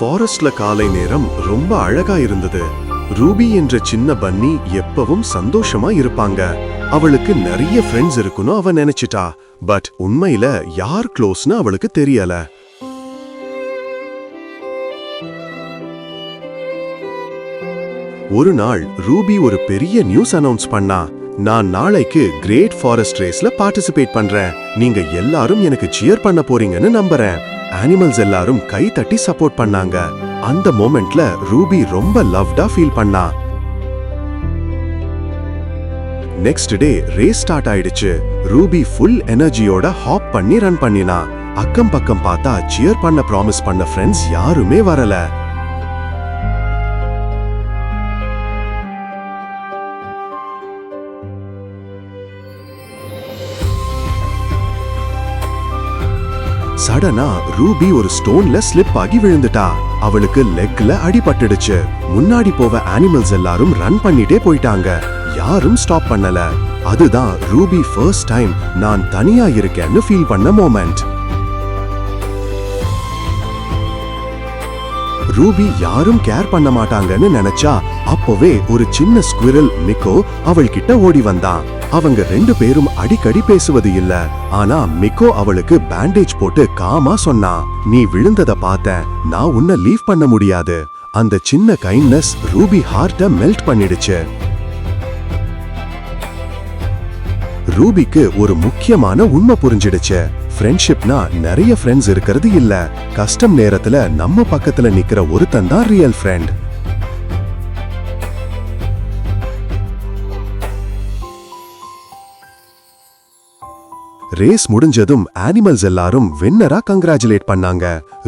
ஃபாரஸ்ட்ல காலை நேரம் ரொம்ப அழகா இருந்தது. ரூபி என்ற சின்ன பன்னி எப்பவும் சந்தோஷமா இருப்பாங்க. அவளுக்கு நிறைய ஃப்ரெண்ட்ஸ் இருக்குன்னு அவ நினைச்சிட்டா. பட் உண்மையில யார் க்ளோஸ்னு அவளுக்கு தெரியல. ஒரு நாள் ரூபி ஒரு பெரிய நியூஸ் அனௌன்ஸ் பண்ணா. நான் நாளைக்கு கிரேட் ஃபாரஸ்ட் ரேஸ்ல பார்ட்டிசிபேட் பண்றேன். நீங்க எல்லாரும் எனக்கு சியர் பண்ண போறீங்கன்னு நம்புறேன். அனிமல்ஸ் எல்லாரும் கை தட்டி சப்போர்ட் பண்ணாங்க. அந்த மோமெண்ட்ல ரூபி ரொம்ப லவ்டா ஃபீல் பண்ணா. நெக்ஸ்ட் டே ரேஸ் ஸ்டார்ட் ஆயிடுச்சு. ரூபி ஃபுல் எனர்ஜியோட ஹாப் பண்ணி ரன் பண்ணினா. அக்கம் பக்கம் பார்த்தா சியர் பண்ண ப்ராமிஸ் பண்ண ஃப்ரெண்ட்ஸ் யாருமே வரல. சடனா ரூபி ஒரு ஸ்டோன்ல ஸ்லிப் ஆகி விழுந்துட்டா. அவளுக்கு லெக்ல அடிபட்டுடுச்சு. முன்னாடி போவ அனிமல்ஸ் எல்லாரும் ரன் பண்ணிட்டே போயிட்டாங்க. யாரும் ஸ்டாப் பண்ணல. அதுதான் ரூபி ஃபர்ஸ்ட் டைம் நான் தனியா இருக்கேன்னு ஃபீல் பண்ண மோமெண்ட் ரூபி யாரும் கேர் பண்ண மாட்டாங்கன்னு நினைச்சா அப்பவே ஒரு சின்ன ஸ்குவிரல் நிக்கோ அவள்கிட்ட ஓடி வந்தான். அவங்க ரெண்டு பேரும் அடிக்கடி பேசுவது இல்ல. ஆனா மிக்கோ அவளுக்கு பேண்டேஜ் போட்டு காமா சொன்னான் நீ விழுந்தத பார்த்த நான் உன்னை லீவ் பண்ண முடியாது. அந்த சின்ன கைண்ட்னஸ் ரூபி ஹார்ட்ட மெல்ட் பண்ணிடுச்சு. ரூபிக்கு ஒரு முக்கியமான உண்மை புரிஞ்சிடுச்சு. ஃப்ரெண்ட்ஷிப்னா நிறைய ஃப்ரெண்ட்ஸ் இருக்கிறது இல்ல. கஷ்டம் நேரத்துல நம்ம பக்கத்துல நிக்கிற ஒருத்தன் தான் ரியல் ஃப்ரெண்ட் ரேஸ் முடிஞ்சதும் அனிமல்ஸ் எல்லாரும் வின்னரா கங்க்ராச்சுலேட் பண்ணாங்க.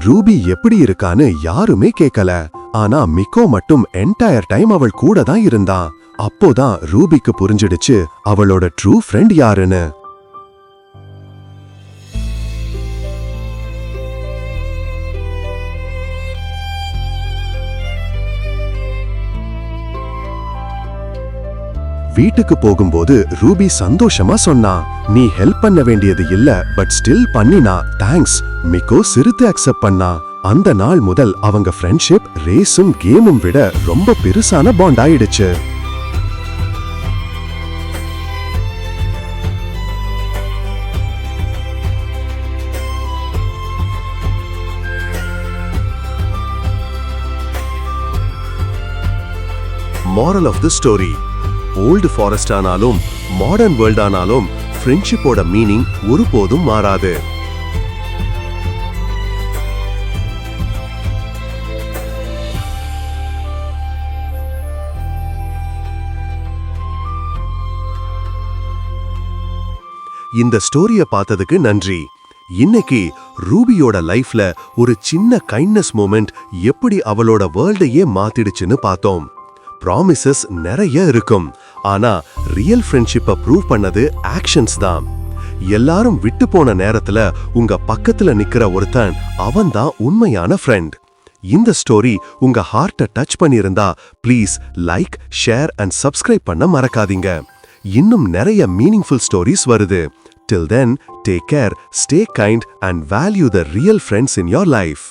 ரூபி எப்படி இருக்கான்னு யாருமே கேட்கல ஆனா மிக்கோ மட்டும் என்டையர் டைம் அவள் கூட தான் இருந்தான். அப்போதான் ரூபிக்கு புரிஞ்சிடுச்சு அவளோட ட்ரூ ஃப்ரெண்ட் யாருன்னு. வீட்டுக்கு போகும்போது ரூபி சந்தோஷமா சொன்னா நீ ஹெல்ப் பண்ண வேண்டியது இல்ல பட் ஸ்டில் பண்ணினா தேங்க்ஸ் மிக்கோ சிரித்து அக்செப்ட் பண்ணா. அந்த நாள் முதல் அவங்க ஃப்ரெண்ட்ஷிப் ரேஸும் கேமும் விட ரொம்ப பெருசான பாண்ட் ஆயிடுச்சு. Moral of the story old forest ஆனாலும் மாடர்ன் வேர்ல்ட் ஆனாலும் ஃப்ரெண்ட்ஷிப்போட மீனிங் ஒருபோதும் மாறாது. இந்த ஸ்டோரிய பார்த்ததுக்கு நன்றி. இன்னைக்கு ரூபியோட லைஃப்ல ஒரு சின்ன கைண்ட்னஸ் மூமெண்ட் எப்படி அவளோட வேர்ல்டையே மாத்திடுச்சுன்னு பார்த்தோம். ப்ராமிசஸ் நிறைய இருக்கும். ஆனா ரியல் ஃப்ரெண்ட்ஷிப்பை ப்ரூவ் பண்ணது ஆக்ஷன்ஸ் தான். எல்லாரும் விட்டு போன நேரத்துல உங்க பக்கத்துல நிக்கிற ஒருத்தன் அவன் தான் உண்மையான ஃப்ரெண்ட் இந்த ஸ்டோரி உங்க ஹார்ட்டை டச் பண்ணியிருந்தா please like share and subscribe பண்ண மறக்காதீங்க. இன்னும் நிறைய மீனிங்ஃபுல் ஸ்டோரிஸ் வருது. Till then take care stay kind and value the real friends in your life